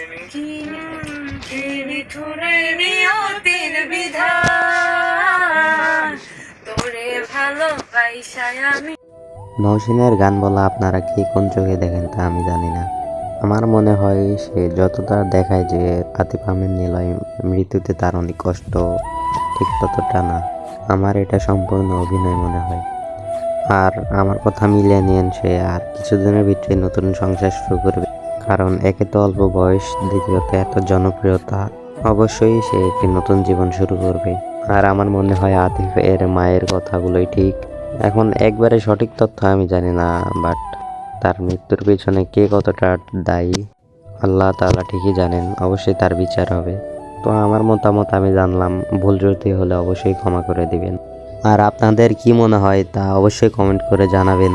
নিয়তির নৌসিনের গান বলা আপনারা কি কোন চোখে দেখেন তা আমি জানি না। আমার মনে হয় সে যতটা দেখায় যে আতিফ আহমেদ নিলয় মৃত্যুতে তার অনেক কষ্ট, ঠিক ততটা না। আমার এটা সম্পূর্ণ অভিনয় মনে হয়। আর আমার কথা মিলিয়ে নিয়েন সে আর কিছুদিনের ভিতরে নতুন সংসার শুরু করবে। কারণ একে তো অল্প বয়স দ্বিতীয়ত এত জনপ্রিয়তা, অবশ্যই সে একটি নতুন জীবন শুরু করবে। আর আমার মনে হয় আতিফ এর মায়ের কথাগুলোই ঠিক। এখন একবারে সঠিক তথ্য আমি জানি না বাট তার মৃত্যুর পিছনে কে কতটা দায়ী, আল্লাহ তালা ঠিকই জানেন, অবশ্যই তার বিচার হবে। তো আমার মতামত আমি জানলাম, ভুল জ্যোতি হলে অবশ্যই ক্ষমা করে দিবেন। আর আপনাদের কি মনে হয় তা অবশ্যই কমেন্ট করে জানাবেন।